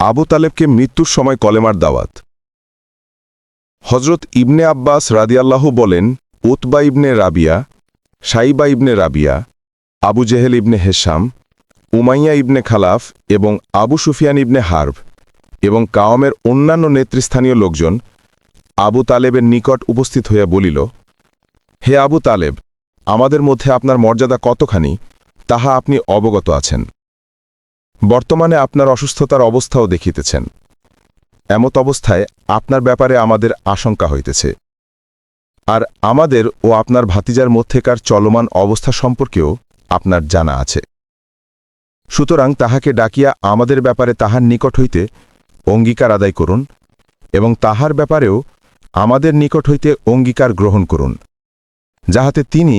আবু তালেবকে মৃত্যুর সময় কলেমার দাওয়াত। হজরত ইবনে আব্বাস রাদিয়াল্লাহু বলেন, Utba ibn Rabia, Shaiba ibn Rabia, Abu Jahl ibn Hisham Umayyah ibn Khalaf এবং আবু সুফিয়ান ইবনে হার্ব এবং কাওমের অন্যান্য নেতৃস্থানীয় লোকজন আবু তালেবের নিকট উপস্থিত হইয়া বলিল, হে আবু তালেব, আমাদের মধ্যে আপনার মর্যাদা কতখানি, তাহা আপনি অবগত আছেন? বর্তমানে আপনার অসুস্থতার অবস্থাও দেখিতেছেন। এমত অবস্থায় আপনার ব্যাপারে আমাদের আশঙ্কা হইতেছে। আর আমাদের ও আপনার ভাতিজার মধ্যেকার চলমান অবস্থা সম্পর্কেও আপনার জানা আছে। সুতরাং তাহাকে ডাকিয়া আমাদের ব্যাপারে তাহার নিকট হইতে অঙ্গীকার আদায় করুন এবং তাহার ব্যাপারেও আমাদের নিকট হইতে অঙ্গীকার গ্রহণ করুন, যাহাতে তিনি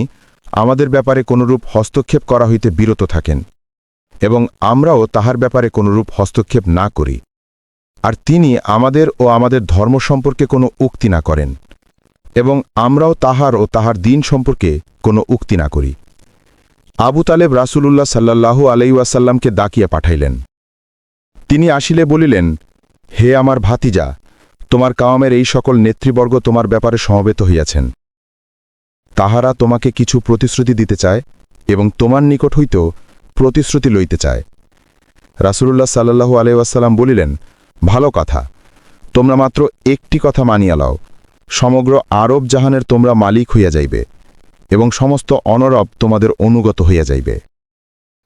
আমাদের ব্যাপারে কোনরূপ হস্তক্ষেপ করা হইতে বিরত থাকেন। এবং আমরাও তাহার ব্যাপারে কোনরূপ হস্তক্ষেপ না করি। আর তিনি আমাদের ও আমাদের ধর্ম সম্পর্কে কোনো উক্তি না করেন, এবং আমরাও তাহার ও তাহার দিন সম্পর্কে কোনো উক্তি না করি। আবু তালেব রাসূলুল্লাহ সাল্লাল্লাহু আলাইসাল্লামকে ডাকিয়া পাঠাইলেন। তিনি আসিলে বলিলেন, হে আমার ভাতিজা, তোমার কাওয়ামের এই সকল নেতৃবর্গ তোমার ব্যাপারে সমবেত হইয়াছেন। তাহারা তোমাকে কিছু প্রতিশ্রুতি দিতে চায় এবং তোমার নিকট হইতেও প্রতিশ্রুতি লইতে চায়। রাসূলুল্লাহ সাল্লাল্লাহু আলাইসাল্লাম বলিলেন, ভালো কথা। তোমরা মাত্র একটি কথা মানিয়া লও। সমগ্র আরব জাহানের তোমরা মালিক হইয়া যাইবে এবং সমস্ত অনরব তোমাদের অনুগত হইয়া যাইবে।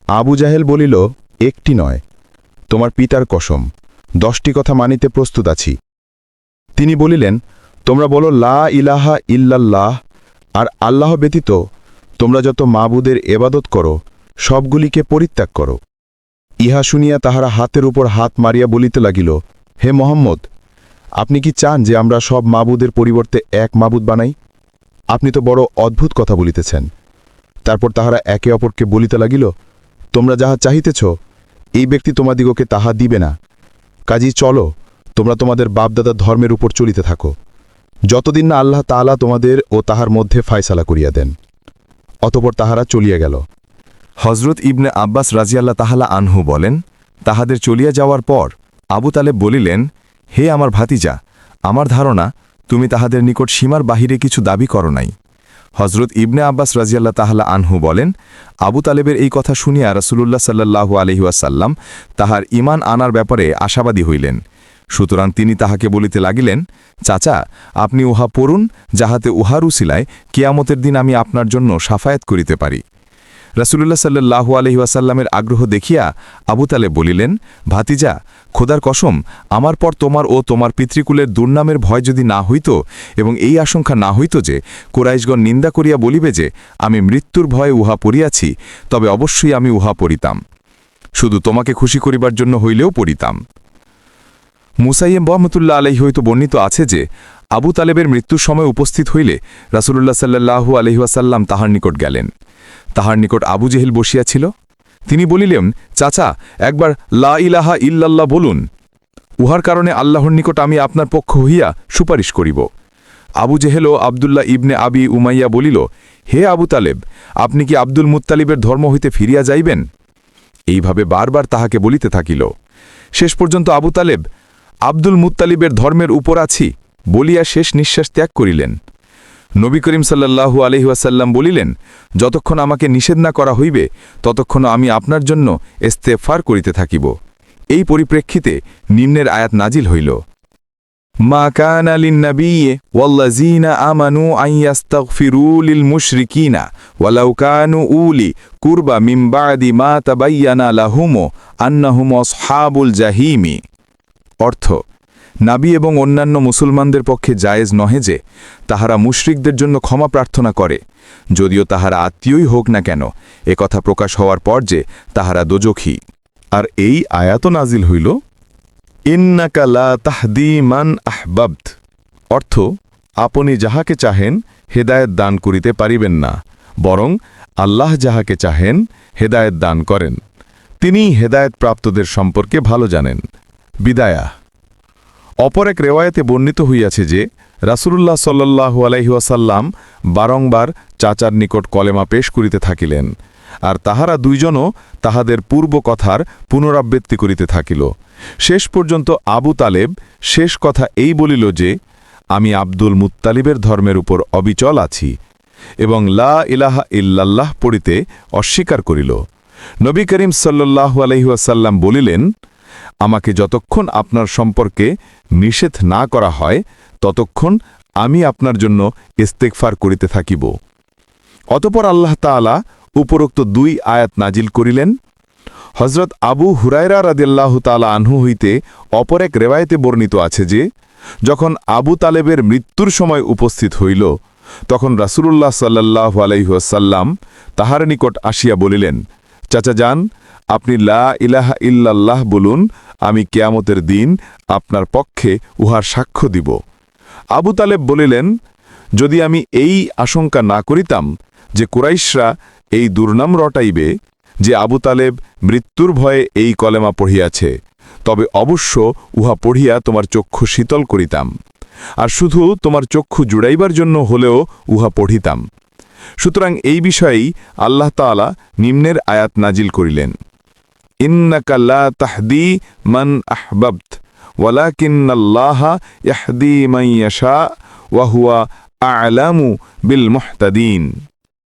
আবু জাহেল বলিল, একটি নয়। তোমার পিতার কসম। দশটি কথা মানিতে প্রস্তুত আছি। তিনি বলিলেন, তোমরা বলো, লা ইলাহা ইল্লাল্লাহ। আর আল্লাহ ব্যতীত তোমরা যত মাবুদের এবাদত করো সবগুলিকে পরিত্যাগ করো। ইহা শুনিয়া তাহারা হাতের উপর হাত মারিয়া বলিতে লাগিল, হে মোহাম্মদ, আপনি কি চান যে আমরা সব মাবুদের পরিবর্তে এক মাবুদ বানাই? আপনি তো বড় অদ্ভুত কথা বলিতেছেন। তারপর তাহারা একে অপরকে বলিতে লাগিল, তোমরা যাহা চাহিতেছ, এই ব্যক্তি তোমাদিগকে তাহা দিবে না। কাজী, চলো, তোমরা তোমাদের বাপদাদার ধর্মের উপর চলিতে থাকো। যতদিন না আল্লাহ তাআলা তোমাদের ও তাহার মধ্যে ফায়সালা করিয়া দেন। অতপর তাহারা চলিয়া গেল। হজরত ইবনে আব্বাস রাজিয়াল্লা তাহালা আনহু বলেন, তাহাদের চলিয়া যাওয়ার পর আবু তালেব বলিলেন, হে আমার ভাতিজা, আমার ধারণা, তুমি তাহাদের নিকট সীমার বাহিরে কিছু দাবি করো নাই। হজরত ইবনে আব্বাস রাজিয়াল্লাহ তাহালা আনহু বলেন, আবু তালেবের এই কথা শুনিয়া রাসুলুল্লাহ সাল্লাহু আলহিউসাল্লাম তাহার ইমান আনার ব্যাপারে আশাবাদী হইলেন। সুতরাং তিনি তাহাকে বলিতে লাগিলেন, চাচা, আপনি উহা পড়ুন, যাহাতে উহার উসিলায় কিয়ামতের দিন আমি আপনার জন্য সাফায়াত করিতে পারি। রাসুলুল্লাহ সাল্লাহু আলহি ওয়াসাল্লামের আগ্রহ দেখিয়া আবু তালে বলিলেন, ভাতিজা, খোদার কসম, আমার পর তোমার ও তোমার পিতৃকুলের দুর্নামের ভয় যদি না হইত এবং এই আশঙ্কা না হইত যে কোরাইশগণ নিন্দা করিয়া বলিবে যে আমি মৃত্যুর ভয়ে উহা পড়িয়াছি, তবে অবশ্যই আমি উহা পড়িতাম। শুধু তোমাকে খুশি করিবার জন্য হইলেও পড়িতাম। মুসাইয়েম বহমতুল্লাহ আলহি হইত বর্ণিত আছে যে আবু তালেবের মৃত্যুর সময় উপস্থিত হইলে রাসুলুল্লাহ সাল্লাহু আলহিহাসাল্লাম তাহার নিকট গেলেন। তাহার নিকট আবু জেহেল বসিয়াছিল। তিনি বলিলেন, চাচা, একবার লা ইলাহা ইল্লাল্লাহ বলুন। উহার কারণে আল্লাহর নিকট আমি আপনার পক্ষ হইয়া সুপারিশ করিব। আবু জেহেল ও আবদুল্লাহ ইবনে আবি উমাইয়া বলিল, হে আবু তালেব, আপনি কি আব্দুল মুত্তালিবের ধর্ম হইতে ফিরিয়া যাইবেন? এইভাবে বারবার তাহাকে বলিতে থাকিল। শেষ পর্যন্ত আবু তালেব, আব্দুল মুত্তালিবের ধর্মের উপর আছি। বলিয়া শেষ নিঃশ্বাস ত্যাগ করিলেন। নবী করিম সাল্লাহু আলহিহাসাল্লাম বলিলেন, যতক্ষণ আমাকে নিষেধ না করা হইবে, ততক্ষণ আমি আপনার জন্য ইস্তেফার করিতে থাকিব। এই পরিপ্রেক্ষিতে নিম্নের আয়াত নাজিল হইল, মা কান আমানু উলি কুরবা মা আন্নাহুম জাহিমি। অর্থ নাবি এবং অন্যান্য মুসলমানদের পক্ষে জায়েজ নহে যে তাহারা মুশরিকদের জন্য ক্ষমা প্রার্থনা করে, যদিও তাহারা আত্মীয়ই হোক না কেন, এ কথা প্রকাশ হওয়ার পর যে তাহারা দোজখী। আর এই আয়াত নাজিল হইল ইন্নাকালা তাহদি মান আহবাবত অর্থ, আপনি যাহাকে চাহেন, হেদায়েত দান করিতে পারিবেন না, বরং আল্লাহ যাহাকে চাহেন, হেদায়েত দান করেন। তিনি হেদায়েত প্রাপ্তদের সম্পর্কে ভালো জানেন। বিদায়া। অপর এক রেওয়ায়তে বর্ণিত হইয়াছে যে, রাসূলুল্লাহ সাল্লাল্লাহু আলাইহি ওয়াসাল্লাম বারংবার চাচার নিকট কলেমা পেশ করিতে থাকিলেন, আর তাহারা দুইজনও তাহাদের পূর্ব কথার পুনরাবৃত্তি করিতে থাকিল। শেষ পর্যন্ত আবু তালেব শেষ কথা এই বলিল যে, আমি আব্দুল মুত্তালিবের ধর্মের উপর অবিচল আছি এবং লা ইলাহা ইল্লাল্লাহ পড়িতে অস্বীকার করিল। নবী করিম সাল্লাল্লাহু আলহিহাসাল্লাম বলিলেন আমাকে যতক্ষণ আপনার সম্পর্কে নিষেধ না করা হয়, ততক্ষণ আমি আপনার জন্য ইস্তেকফার করিতে থাকিব। অতপর আল্লাহ তাআলা উপরোক্ত দুই আয়াত নাজিল করিলেন হজরত আবু হুরায়রা রাদিল্লাহ তালা আনহু হইতে অপর এক রেওয়ায়তে বর্ণিত আছে যে, যখন আবু তালেবের মৃত্যুর সময় উপস্থিত হইল, তখন রাসূলুল্লাহ সাল্লাহ আলাইহাসাল্লাম তাহার নিকট আসিয়া বলিলেন, চাচা যান আপনি লা ইলাহা ইল্লাল্লাহ বলুন, আমি কেয়ামতের দিন আপনার পক্ষে উহার সাক্ষ্য দিব। আবু তালেব বলিলেন, যদি আমি এই আশঙ্কা না করিতাম যে কুরাইশরা এই দুর্নাম রটাইবে, যে আবু তালেব মৃত্যুর ভয়ে এই কলেমা পড়িয়াছে, তবে অবশ্য উহা পড়িয়া তোমার চক্ষু শীতল করিতাম, আর শুধু তোমার চক্ষু জুড়াইবার জন্য হলেও উহা পড়িতাম। সুতরাং এই বিষয়েই আল্লাহ তাআলা নিম্নের আয়াত নাজিল করিলেন। ইন্নাকা লা তাহদি মান আহবাবত ওয়ালাকিন্নাল্লাহা ইয়াহদি মান ইয়াশা ওয়া হুয়া আ'লামু বিল মুহতাদিন